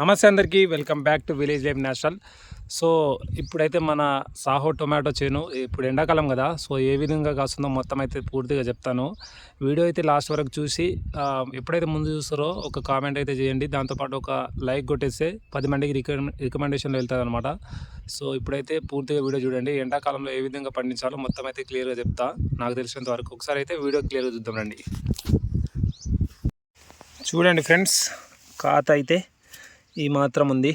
నమస్తే అందరికీ. Welcome back to village life national. So ఇప్పుడైతే మన సాహో టొమాటో చేను ఇప్పుడు ఎండాకాలం కదా. సో ఏ విధంగా కాస్తుందో మొత్తం అయితే పూర్తిగా చెప్తాను. వీడియో అయితే లాస్ట్ వరకు చూసి ఎప్పుడైతే ముందు చూస్తారో ఒక కామెంట్ అయితే చేయండి. దాంతోపాటు ఒక లైక్ కొట్టేస్తే పది మందికి రికమెండ్ రికమెండేషన్లో వెళ్తుంది అనమాట సో ఇప్పుడైతే పూర్తిగా వీడియో చూడండి. ఎండాకాలంలో ఏ విధంగా పండించాలో మొత్తం అయితే క్లియర్గా చెప్తా. నాకు తెలిసినంత వరకు ఒకసారి అయితే వీడియో క్లియర్గా చూద్దాం రండి. చూడండి ఫ్రెండ్స్ ఖాతా అయితే ఈ మాత్రం ఉంది.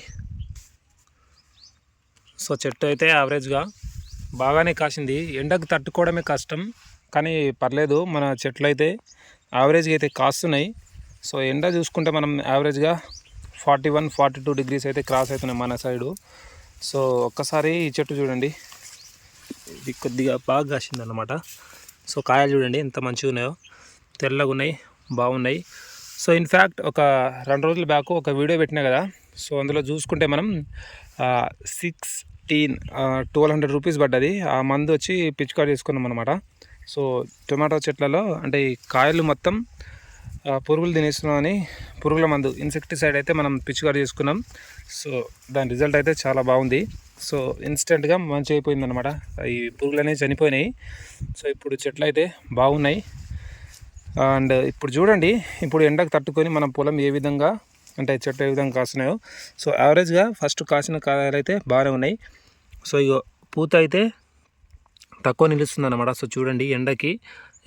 సో చెట్టు అయితే యావరేజ్గా బాగానే కాసింది. ఎండకు తట్టుకోవడమే కష్టం కానీ పర్లేదు మన చెట్లు అయితే యావరేజ్గా అయితే కాస్తున్నాయి. సో ఎండ చూసుకుంటే మనం యావరేజ్గా forty one forty two degrees అయితే క్రాస్ అవుతున్నాయి మన సైడు సో ఒక్కసారి ఈ చెట్టు చూడండి. ఇది కొద్దిగా బాగా కాసింది అన్నమాట సో కాయలు చూడండి ఎంత మంచిగా ఉన్నాయో తెల్లగా ఉన్నాయి బాగున్నాయి. సో ఇన్ఫ్యాక్ట్ ఒక రెండు రోజుల బ్యాక్ ఒక వీడియో పెట్టినా కదా? సో అందులో చూసుకుంటే మనం సిక్స్టీన్ ట్వెల్వ్ హండ్రెడ్ రూపీస్ పడ్డది. ఆ మందు వచ్చి పిచికారి చేసుకున్నాం అనమాట సో టొమాటో చెట్లలో అంటే ఈ కాయలు మొత్తం పురుగులు తినేస్తున్నామని పురుగుల మందు ఇన్సెక్టిసైడ్ అయితే మనం పిచికారి చేసుకున్నాం. సో దాని రిజల్ట్ అయితే చాలా బాగుంది. సో ఇన్స్టెంట్గా మంచి అయిపోయింది అనమాట ఈ పురుగులు అనేవి చనిపోయినాయి. సో ఇప్పుడు చెట్లు అయితే బాగున్నాయి. అండ్ ఇప్పుడు చూడండి ఇప్పుడు ఎండకు తట్టుకొని మన పొలం ఏ విధంగా అంటే చెట్లు ఏ విధంగా కాస్తున్నాయో. సో యావరేజ్గా ఫస్ట్ కాసిన కాయలు అయితే బాగానే ఉన్నాయి. సో ఇక పూత అయితే తక్కువ నిలుస్తుంది అనమాట సో చూడండి ఎండకి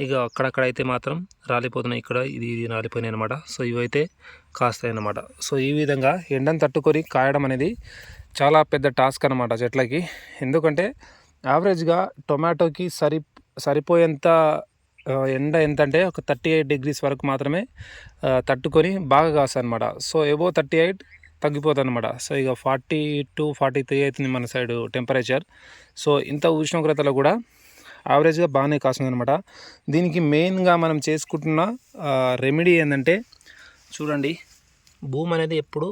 ఇక అక్కడక్కడ అయితే మాత్రం రాలిపోతున్నాయి. ఇక్కడ ఇది ఇది రాలిపోయినాయి అనమాట సో ఇవైతే కాస్తాయి అన్నమాట సో ఈ విధంగా ఎండను తట్టుకొని కాయడం అనేది చాలా పెద్ద టాస్క్ అనమాట చెట్లకి. ఎందుకంటే యావరేజ్గా టొమాటోకి సరి సరిపోయేంత ఎండ ఎంత అంటే ఒక థర్టీ ఎయిట్ డిగ్రీస్ వరకు మాత్రమే తట్టుకొని బాగా కాస్తాయి అనమాట సో ఎబో థర్టీ ఎయిట్ తగ్గిపోతుంది అనమాట సో ఇక ఫార్టీ టు ఫార్టీ త్రీ అవుతుంది మన సైడ్ టెంపరేచర్. సో ఇంత ఉష్ణోగ్రతలో కూడా యావరేజ్గా బాగానే కాస్తుంది అనమాట దీనికి మెయిన్గా మనం చేసుకుంటున్న రెమెడీ ఏంటంటే చూడండి భూమి అనేది ఎప్పుడు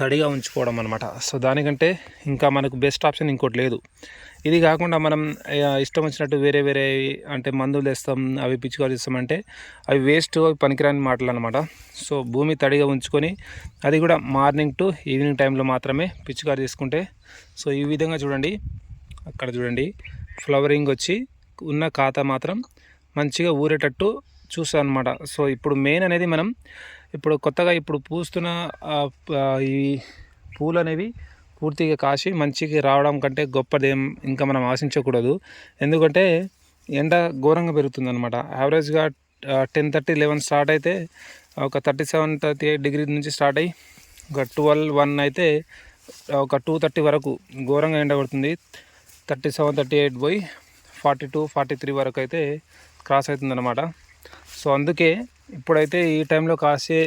తడిగా ఉంచుకోవడం అనమాట సో దానికంటే ఇంకా మనకు బెస్ట్ ఆప్షన్ ఇంకోటి లేదు. ఇది కాకుండా మనం ఇష్టం వచ్చినట్టు వేరే వేరే అంటే మందులు తెస్తాం అవి పిచ్చుకలు ఇస్తామంటే అవి వేస్ట్ పనికిరాని మాటలు అనమాట సో భూమి తడిగా ఉంచుకొని అది కూడా మార్నింగ్ టు ఈవినింగ్ టైంలో మాత్రమే పిచ్చుకారు తీసుకుంటే సో ఈ విధంగా చూడండి. అక్కడ చూడండి. ఫ్లవరింగ్ వచ్చి ఉన్న ఖాతా మాత్రం మంచిగా ఊరేటట్టు చూస్తాను అనమాట సో ఇప్పుడు మెయిన్ అనేది మనం ఇప్పుడు కొత్తగా ఇప్పుడు పూస్తున్న ఈ పూలు అనేవి పూర్తిగా కాసి మంచిగా రావడం కంటే గొప్పదేం ఇంకా మనం ఆశించకూడదు. ఎందుకంటే ఎండ ఘోరంగా పెరుగుతుంది అనమాట యావరేజ్గా టెన్ థర్టీ లెవెన్ స్టార్ట్ అయితే ఒక thirty seven thirty eight degree నుంచి స్టార్ట్ అయ్యి ఒక ట్వెల్వ్ వన్ అయితే ఒక టూ థర్టీ వరకు ఘోరంగా ఎండ పడుతుంది థర్టీ సెవెన్ థర్టీ ఎయిట్ పోయి ఫార్టీ టూ ఫార్టీ త్రీ వరకు అయితే క్రాస్ అవుతుంది అనమాట సో అందుకే ఇప్పుడైతే ఈ టైంలో కాసే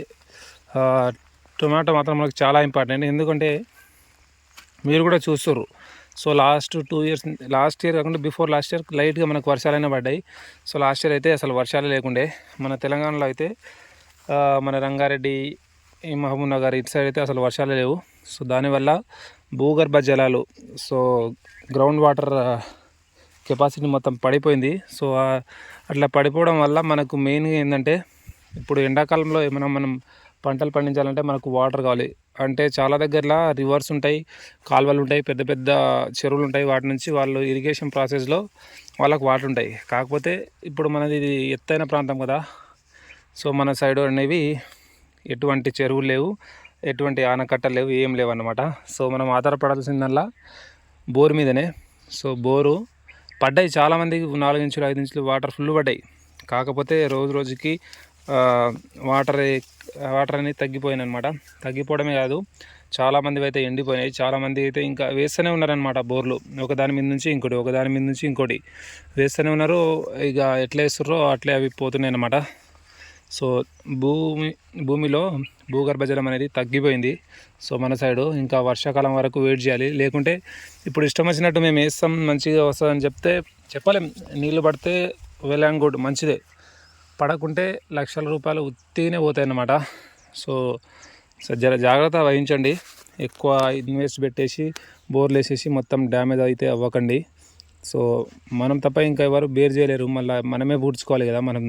టొమాటో మాత్రం మనకు చాలా ఇంపార్టెంట్ ఎందుకంటే మీరు కూడా చూస్తారు so last two years last year కాకుండా బిఫోర్ లాస్ట్ ఇయర్ లైట్గా మనకు వర్షాలైనా పడ్డాయి. సో లాస్ట్ ఇయర్ అయితే అసలు వర్షాలే లేకుండే. మన తెలంగాణలో అయితే మన రంగారెడ్డి మహబూబ్ నగర్ ఇటు సైడ్ అయితే అసలు వర్షాలే లేవు. సో దానివల్ల భూగర్భ జలాలు సో గ్రౌండ్ వాటర్ కెపాసిటీ మొత్తం పడిపోయింది. సో అట్లా పడిపోవడం వల్ల మనకు మెయిన్గా ఏంటంటే ఇప్పుడు ఎండాకాలంలో ఏమైనా మనం పంటలు పండించాలంటే మనకు వాటర్ కావాలి. అంటే చాలా దగ్గరలో రివర్స్ ఉంటాయి కాలువలు ఉంటాయి పెద్ద పెద్ద చెరువులు ఉంటాయి. వాటి నుంచి వాళ్ళు ఇరిగేషన్ ప్రాసెస్లో వాళ్ళకు వాటర్ ఉంటాయి. కాకపోతే ఇప్పుడు మనది ఇది ఎత్తైన ప్రాంతం కదా. సో మన సైడ్ అనేవి ఎటువంటి చెరువులు లేవు ఎటువంటి ఆనకట్టలు లేవు ఏం లేవు అన్నమాట. సో మనం ఆధారపడాల్సిందల్లా బోర్ మీదనే. సో బోరు పడ్డాయి. చాలామందికి నాలుగు ఇంచులు ఐదు ఇంచులు వాటర్ ఫుల్ పడ్డాయి. కాకపోతే రోజు రోజుకి వాటర్ వాటర్ అనేది తగ్గిపోయినాయి అనమాట తగ్గిపోవడమే కాదు చాలామంది అయితే ఎండిపోయినాయి. చాలామంది అయితే ఇంకా వేస్తూనే ఉన్నారనమాట బోర్లు. ఒకదాని మీద నుంచి ఇంకోటి ఒకదాని మీద నుంచి ఇంకోటి. వేస్తూనే ఉన్నారు ఇక ఎట్లా వేస్తుర్రో అట్లే అవి పోతున్నాయి అనమాట సో భూమి భూమిలో భూగర్భ జలం అనేది తగ్గిపోయింది. సో మన సైడు ఇంకా వర్షాకాలం వరకు వెయిట్ చేయాలి. లేకుంటే ఇప్పుడు ఇష్టం వచ్చినట్టు మేము వేస్తాం మంచిగా వస్తుందని చెప్తే చెప్పలేం. నీళ్ళు పడితే వెల్ అండ్ గుడ్ మంచిదే. పడకుంటే లక్షల రూపాయలు ఉత్తిగానే పోతాయి అన్నమాట సో సో జర జాగ్రత్త వహించండి. ఎక్కువ ఇన్వెస్ట్ పెట్టేసి బోర్లు వేసేసి మొత్తం డ్యామేజ్ అయితే అవ్వకండి. సో మనం తప్ప ఇంకా ఎవరు బేర్ చేయలేరు. మళ్ళీ మనమే పూడ్చుకోవాలి కదా మనం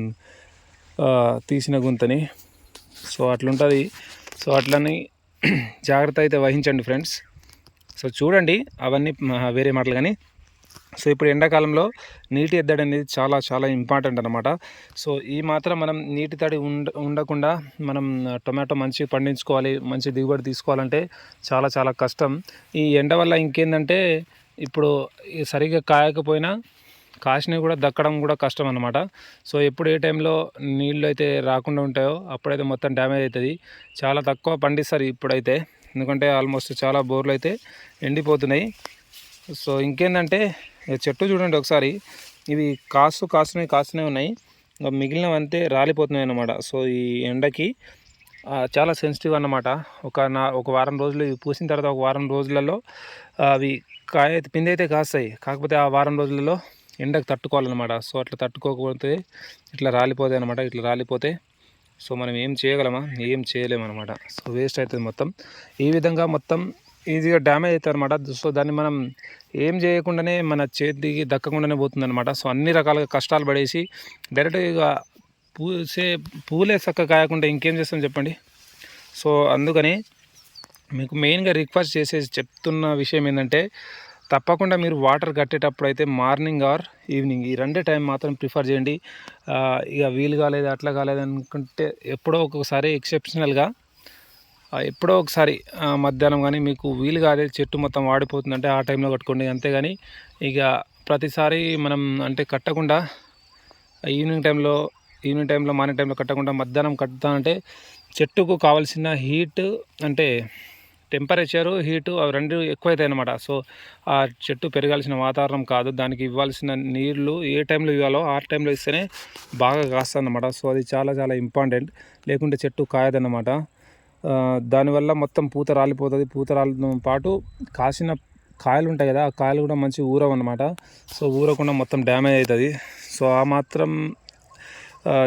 తీసిన గుంతని. సో అట్లుంటుంది. సో అట్లని జాగ్రత్త అయితే వహించండి ఫ్రెండ్స్. సో చూడండి అవన్నీ వేరే మాటలు కానీ. సో ఇప్పుడు ఎండాకాలంలో నీటి ఎద్దడి అనేది చాలా చాలా ఇంపార్టెంట్ అనమాట సో ఈ మాత్రం మనం నీటి తడి ఉండ ఉండకుండా మనం టొమాటో మంచిగా పండించుకోవాలి మంచి దిగుబడి తీసుకోవాలంటే చాలా చాలా కష్టం. ఈ ఎండ వల్ల ఇంకేందంటే ఇప్పుడు సరిగ్గా కాయకపోయినా కాసినవి కూడా దక్కడం కూడా కష్టం అనమాట సో ఎప్పుడు ఏ టైంలో నీళ్ళు అయితే రాకుండా ఉంటాయో అప్పుడైతే మొత్తం డ్యామేజ్ అవుతుంది చాలా తక్కువ పండిస్తారు ఇప్పుడైతే. ఎందుకంటే ఆల్మోస్ట్ చాలా బోర్లు అయితే ఎండిపోతున్నాయి. సో ఇంకేందంటే చెట్టు చూడండి ఒకసారి. ఇవి కాస్తూ కాస్తూనే కాస్తూనే ఉన్నాయి. ఇంకా మిగిలినవంతే రాలిపోతున్నాయి అన్నమాట. సో ఈ ఎండకి చాలా సెన్సిటివ్ అన్నమాట. ఒక నా ఒక వారం రోజులు ఇవి పూసిన తర్వాత ఒక వారం రోజులలో అవి కాయ పిందైతే పిండి అయితే కాస్తాయి. కాకపోతే ఆ వారం రోజులలో ఎండకు తట్టుకోవాలన్నమాట. సో అట్లా తట్టుకోకపోతే ఇట్లా రాలిపోతాయి అనమాట ఇట్లా రాలిపోతే సో మనం ఏం చేయగలమా? ఏం చేయలేము అనమాట సో వేస్ట్ అవుతుంది మొత్తం. ఈ విధంగా మొత్తం ఈజీగా డ్యామేజ్ అవుతుంది అనమాట సో దాన్ని మనం ఏం చేయకుండానే మన చేతికి దక్కకుండానే పోతుంది అనమాట సో అన్ని రకాలుగా కష్టాలు పడేసి డైరెక్ట్గా పూసే పూలే చక్క కాయకుండా ఇంకేం చేస్తాం చెప్పండి? సో అందుకని మీకు మెయిన్గా రిక్వెస్ట్ చేసేసి చెప్తున్న విషయం ఏంటంటే తప్పకుండా మీరు వాటర్ కట్టేటప్పుడు అయితే మార్నింగ్ ఆర్ ఈవినింగ్ ఈ రెండే టైం మాత్రం ప్రిఫర్ చేయండి. ఇక వీలు కాలేదు అట్లా కాలేదు అనుకుంటే ఎప్పుడో ఒక్కొక్కసారి ఎక్సెప్షనల్గా ఎప్పుడో ఒకసారి మధ్యాహ్నం కానీ మీకు వీలు కాలేదు చెట్టు మొత్తం వాడిపోతుందంటే ఆ టైంలో కట్టుకోండి అంతేగాని ఇక ప్రతిసారి మనం అంటే కట్టకుండా ఈవినింగ్ టైంలో ఈవినింగ్ టైంలో మార్నింగ్ టైంలో కట్టకుండా మధ్యాహ్నం కట్టుతానంటే చెట్టుకు కావాల్సిన హీట్ అంటే టెంపరేచరు హీటు అవి రెండు ఎక్కువైతాయి అన్నమాట. సో ఆ చెట్టు పెరగాల్సిన వాతావరణం కాదు దానికి ఇవ్వాల్సిన నీళ్ళు ఏ టైంలో ఇవ్వాలో ఆ టైంలో ఇస్తేనే బాగా కాస్తుంది అన్నమాట సో అది చాలా చాలా ఇంపార్టెంట్. లేకుంటే చెట్టు కాయదన్నమాట. దానివల్ల మొత్తం పూత రాలిపోతుంది. పూత రాలతో పాటు కాసిన కాయలు ఉంటాయి కదా ఆ కాయలు కూడా మంచి ఊరవన్నమాట. సో ఊరకుండా మొత్తం డ్యామేజ్ అవుతుంది సో ఆ మాత్రం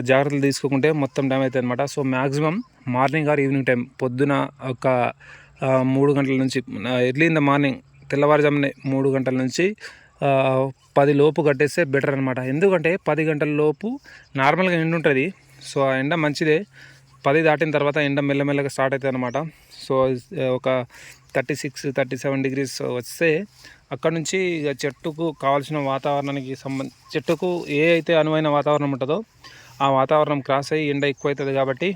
జాగ్రత్తలు తీసుకోకుంటే మొత్తం డ్యామేజ్ అవుతుంది అనమాట so maximum morning or evening time పొద్దున ఒక మూడు గంటల నుంచి ఎర్లీ ఇన్ ద మార్నింగ్ తెల్లవారుజామునే మూడు గంటల నుంచి పది లోపు కట్టేస్తే బెటర్ అనమాట ఎందుకంటే పది గంటల లోపు నార్మల్గా ఎండ ఉంటుంది సో ఆ ఎండ మంచిదే. పది దాటిన తర్వాత ఎండ మెల్లమెల్లగా స్టార్ట్ అవుతుంది అనమాట సో ఒక thirty six thirty seven degrees వస్తే అక్కడ నుంచి ఇక చెట్టుకు కావాల్సిన వాతావరణానికి సంబంధ చెట్టుకు ఏ అయితే అనువైన వాతావరణం ఉంటుందో ఆ వాతావరణం క్రాస్ అయ్యి ఎండ ఎక్కువ అవుతుంది కాబట్టి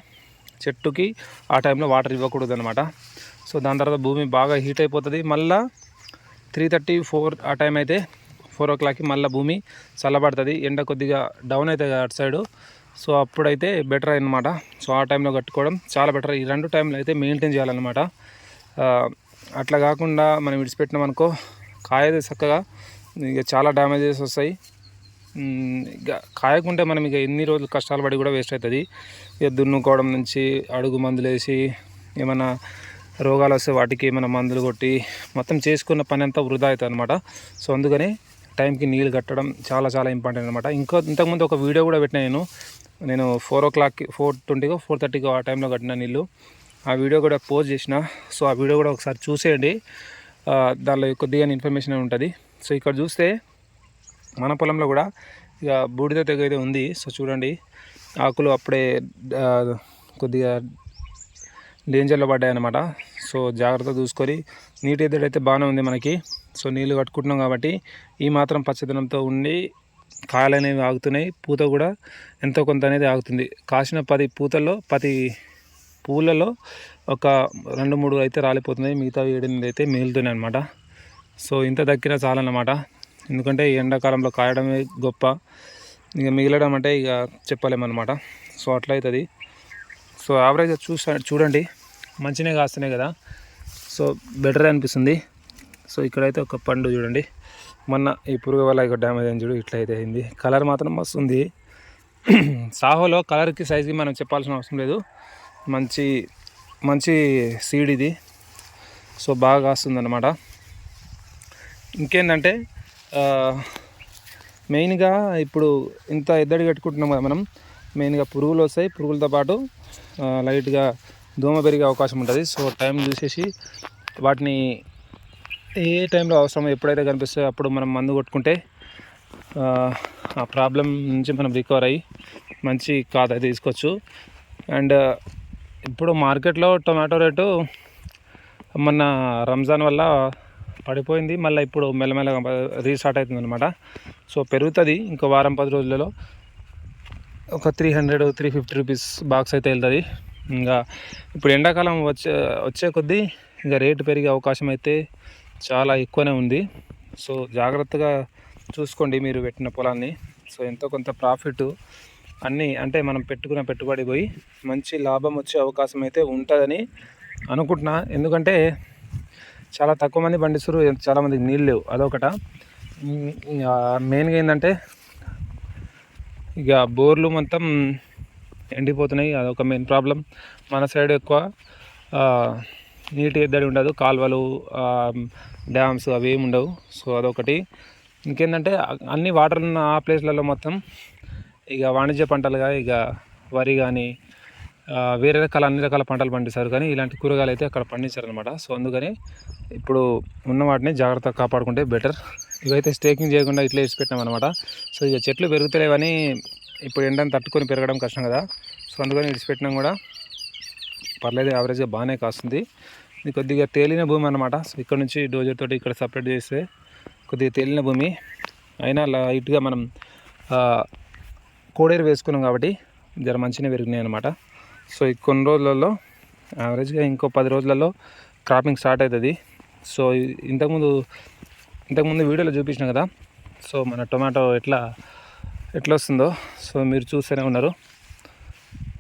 చెట్టుకి ఆ టైంలో వాటర్ ఇవ్వకూడదు అనమాట సో దాని తర్వాత భూమి బాగా హీట్ అయిపోతుంది. మళ్ళా త్రీ థర్టీ ఫోర్ ఆ టైం అయితే ఫోర్ ఓ క్లాక్కి మళ్ళీ భూమి చల్లబడుతుంది. ఎండ కొద్దిగా డౌన్ అవుతుంది అటు సైడు. సో అప్పుడైతే బెటర్ అనమాట సో ఆ టైంలో కట్టుకోవడం చాలా బెటర్ ఈ రెండు టైంలో అయితే మెయింటైన్ చేయాలన్నమాట. అట్లా కాకుండా మనం విడిచిపెట్టినాం అనుకో కాయది చక్కగా ఇక చాలా డ్యామేజెస్ వస్తాయి. ఇక కాయకుంటే మనం ఇక ఎన్ని రోజులు కష్టాలు పడి కూడా వేస్ట్ అవుతుంది. ఇక దున్నుకోవడం నుంచి అడుగు మందులు వేసి ఏమైనా రోగాలు వస్తే వాటికి ఏమైనా మందులు కొట్టి మొత్తం చేసుకున్న పని అంతా వృధా అవుతుంది అనమాట సో అందుకని టైంకి నీళ్ళు కట్టడం చాలా చాలా ఇంపార్టెంట్ అనమాట ఇంకో ఇంతకుముందు ఒక వీడియో కూడా పెట్టినా నేను. నేను ఫోర్ ఓ క్లాక్కి ఫోర్ ట్వంటీకో ఫోర్ థర్టీకో ఆ టైంలో కట్టిన నీళ్ళు. ఆ వీడియో కూడా పోస్ట్ చేసిన. సో ఆ వీడియో కూడా ఒకసారి చూసేయండి. దానిలో కొద్దిగా ఇన్ఫర్మేషన్ ఉంటుంది. సో ఇక్కడ చూస్తే మన పొలంలో కూడా ఇక బూడిద తెగ అయితే ఉంది. సో చూడండి. ఆకులు అప్పుడే కొద్దిగా డేంజర్లో పడ్డాయి అనమాట సో జాగ్రత్త చూసుకొని నీటి ఎద్దడి అయితే బాగానే ఉంది మనకి. సో నీళ్ళు కట్టుకుంటున్నాం కాబట్టి ఈ మాత్రం పచ్చదనంతో ఉండి కాయలు అనేవి ఆగుతున్నాయి పూత కూడా ఎంతో కొంత అనేది ఆగుతుంది. కాసిన పది పూతల్లో పది పూలలో ఒక రెండు మూడు అయితే రాలిపోతున్నాయి. మిగతా ఏడెనిమిది అయితే మిగులుతున్నాయి అనమాట సో ఇంత దక్కినా చాలన్నమాట. ఎందుకంటే ఈ ఎండాకాలంలో కాయడమే గొప్ప. ఇక మిగలడం అంటే ఇక చెప్పలేమన్నమాట. సో అట్లా అవుతుంది సో యావరేజ్ చూసా చూడండి. మంచినే కాస్తున్నాయి కదా. సో బెటర్ అనిపిస్తుంది. సో ఇక్కడైతే ఒక పండు చూడండి. మొన్న ఈ పురుగు వల్ల ఇక డ్యామేజ్ అని చూడు ఇట్లా అయితే అయింది. కలర్ మాత్రం మస్తు ఉంది సాహోలో కలర్కి సైజ్కి మనం చెప్పాల్సిన అవసరం లేదు. మంచి మంచి సీడ్ ఇది. సో బాగా కాస్తుందన్నమాట. ఇంకేంటంటే మెయిన్గా ఇప్పుడు ఇంత ఎద్దడి కట్టుకుంటున్నాం కదా మనం మెయిన్గా పురుగులు వస్తాయి. పురుగులతో పాటు లైట్గా దోమ పెరిగే అవకాశం ఉంటుంది. సో టైం చూసేసి వాటిని ఏ టైంలో అవసరం ఎప్పుడైతే కనిపిస్తే అప్పుడు మనం మందు కొట్టుకుంటే ఆ, ప్రాబ్లం నుంచి మనం రికవర్ అయ్యి మంచి ఖాతా తీసుకోవచ్చు. అండ్ ఇప్పుడు మార్కెట్లో టొమాటో రేటు మొన్న రంజాన్ వల్ల పడిపోయింది. మళ్ళీ ఇప్పుడు మెల్లమెల్లగా రీస్టార్ట్ అవుతుంది అనమాట సో పెరుగుతుంది. ఇంకో వారం పది రోజులలో ఒక three hundred three fifty rupees box అయితే వెళ్తుంది. ఇంకా ఇప్పుడు ఎండాకాలం వచ్చే వచ్చే కొద్దీ ఇంకా రేటు పెరిగే అవకాశం అయితే చాలా ఎక్కువనే ఉంది. సో జాగ్రత్తగా చూసుకోండి మీరు పెట్టిన పొలాన్ని. సో ఎంతో కొంత ప్రాఫిట్ అన్నీ అంటే మనం పెట్టుకున్న పెట్టుబడి పోయి మంచి లాభం వచ్చే అవకాశం అయితే ఉంటుందని అనుకుంటున్నా. ఎందుకంటే చాలా తక్కువ మంది పండిస్తారు చాలామందికి నీళ్ళు లేవు. అదొకట. మెయిన్గా ఏంటంటే ఇక బోర్లు మొత్తం ఎండిపోతున్నాయి. అదొక మెయిన్ ప్రాబ్లం. మన సైడ్ ఎక్కువ నీటి ఎద్దడి ఉండదు కాలువలు డ్యామ్స్ అవి ఏమి ఉండవు. సో అదొకటి. ఇంకేంటంటే అన్ని వాటర్ ఉన్న ఆ ప్లేస్లలో మొత్తం ఇక వాణిజ్య పంటలుగా ఇక వరి కానీ వేరే రకాల అన్ని రకాల పంటలు పండిస్తారు. కానీ ఇలాంటి కూరగాయలు అయితే అక్కడ పండించారు అనమాట సో అందుకని ఇప్పుడు ఉన్న వాటిని జాగ్రత్తగా కాపాడుకుంటే బెటర్. ఇవైతే స్టేకింగ్ చేయకుండా ఇట్లా వేసి అనమాట సో ఇక చెట్లు పెరుగుతలేవని ఇప్పుడు ఎండని తట్టుకొని పెరగడం కష్టం కదా. సో అందుకని విడిచిపెట్టినాం కూడా. పర్లేదు యావరేజ్గా బాగానే కాస్తుంది. ఇది కొద్దిగా తేలిన భూమి అనమాట సో ఇక్కడ నుంచి డోజర్ తోటి ఇక్కడ సపరేట్ చేస్తే కొద్దిగా తేలిన భూమి. అయినా లైట్గా మనం కోడేరు వేసుకున్నాం కాబట్టి జర మంచిగా పెరిగినాయి అనమాట సో ఈ కొన్ని రోజులలో యావరేజ్గా ఇంకో పది రోజులలో క్రాపింగ్ స్టార్ట్ అవుతుంది సో ఇంతకుముందు ఇంతకుముందు వీడియోలో చూపించిన కదా. సో మన టొమాటో ఎట్లా ఎట్లా వస్తుందో. సో మీరు చూస్తూనే ఉన్నారు.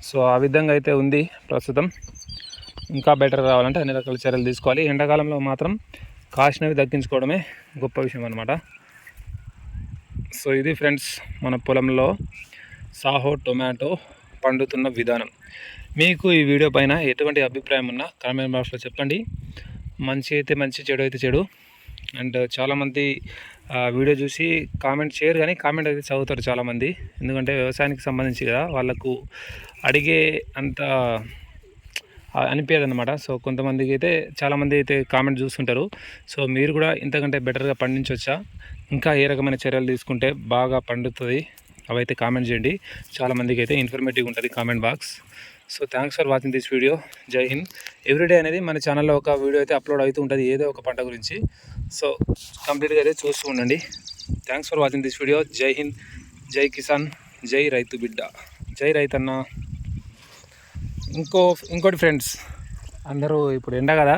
సో ఆ విధంగా అయితే ఉంది ప్రస్తుతం. ఇంకా బెటర్ రావాలంటే అన్ని రకాల చర్యలు తీసుకోవాలి. ఎండాకాలంలో మాత్రం కాసినవి దక్కించుకోవడమే గొప్ప విషయం అనమాట సో ఇది ఫ్రెండ్స్ మన పొలంలో సాహో టొమాటో పండుతున్న విధానం. మీకు ఈ వీడియో పైన ఎటువంటి అభిప్రాయం ఉన్నా కామెంట్ బాక్స్లో చెప్పండి. మంచి అయితే మంచి చెడు అయితే చెడు. అండ్ చాలామంది వీడియో చూసి కామెంట్ చేయరు కానీ కామెంట్ అయితే చదువుతారు చాలామంది. ఎందుకంటే వ్యవసాయానికి సంబంధించి కదా వాళ్ళకు అడిగే అంత అనిపించదు అనమాట సో కొంతమందికి అయితే చాలామంది అయితే కామెంట్ చూస్తుంటారు. సో మీరు కూడా ఇంతకంటే బెటర్గా పండించవచ్చా ఇంకా ఏ రకమైన చర్యలు తీసుకుంటే బాగా పండుతుంది? అవైతే కామెంట్ చేయండి. చాలామందికి అయితే ఇన్ఫర్మేటివ్ ఉంటుంది comment box. So thanks for watching this video. Jai Hind. Everyday అనేది మన ఛానల్లో ఒక వీడియో అయితే అప్లోడ్ అవుతూ ఉంటుంది ఏదో ఒక పంట గురించి. సో కంప్లీట్గా అయితే చూస్తూ ఉండండి. Thanks for watching this video. Jai Hind. Jai Kisan. జై రైతు బిడ్డ. జై రైతన్న. ఇంకో ఇంకోటి ఫ్రెండ్స్ అందరూ ఇప్పుడు ఎండ కదా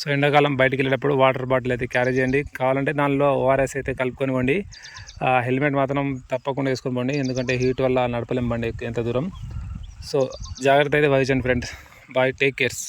సో ఎండాకాలం బయటికి వెళ్ళేటప్పుడు వాటర్ బాటిల్ అయితే క్యారీ చేయండి. కావాలంటే దానిలో ఓఆర్ఎస్ అయితే కలుపుకొని పోండి. హెల్మెట్ మాత్రం తప్పకుండా వేసుకొని పోండి. ఎందుకంటే హీట్ వల్ల నడపలేం బండి ఎంత దూరం. సో జాగ్రత్త అయితే వహించండి ఫ్రెండ్స్ బాయ్ టేక్ కేర్స్